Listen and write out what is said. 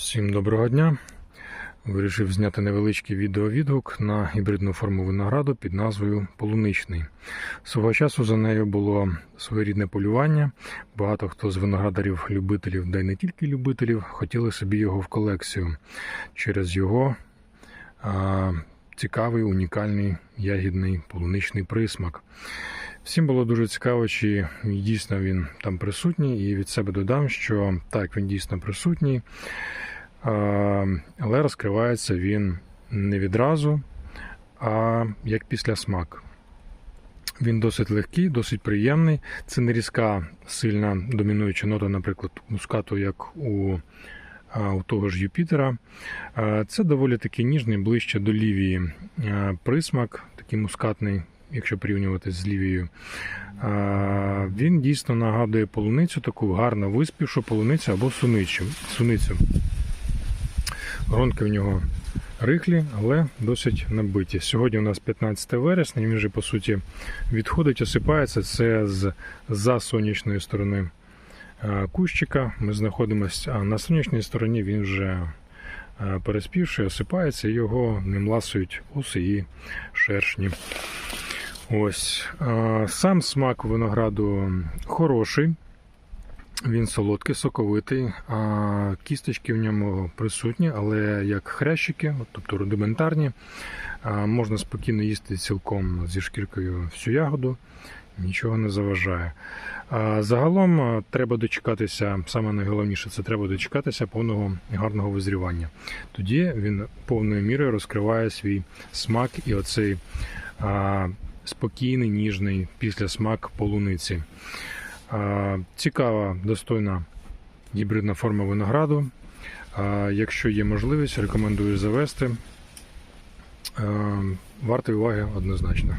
Всім доброго дня. Вирішив зняти невеличкий відеовідгук на гібридну форму винограду під назвою Полуничний. Свого часу за нею було своєрідне полювання. Багато хто з виноградарів-любителів, да й не тільки любителів, хотіли собі його в колекцію через його а, цікавий, унікальний ягідний полуничний присмак. Всім було дуже цікаво, чи дійсно він там присутній, і від себе додам, що так, він дійсно присутній, але розкривається він не відразу, а як після смак. Він досить легкий, досить приємний. Це не різка, сильна домінуюча нота, наприклад, мускату, як у, у того ж Юпітера. Це доволі таки ніжний, ближче до лівії присмак, такий мускатний, якщо порівнювати з лівією. Він дійсно нагадує полуницю, таку гарно виспівшу полуницю або суницю. суницю. Гронки в нього рихлі, але досить набиті. Сьогодні у нас 15 вересня, він вже по суті відходить, осипається. Це з за сонячної сторони кущика. Ми знаходимося, а на сонячній стороні він вже переспівши, осипається, його ним ласують оси і шершні. Ось сам смак винограду хороший. Він солодкий, соковитий, а кісточки в ньому присутні, але як хрящики, тобто рудиментарні, можна спокійно їсти цілком зі шкіркою всю ягоду, нічого не заважає. Загалом треба дочекатися, саме найголовніше це треба дочекатися повного гарного визрівання. Тоді він повною мірою розкриває свій смак і оцей спокійний, ніжний після смак полуниці. Цікава, достойна гібридна форма винограду. Якщо є можливість, рекомендую завести. А, уваги однозначно.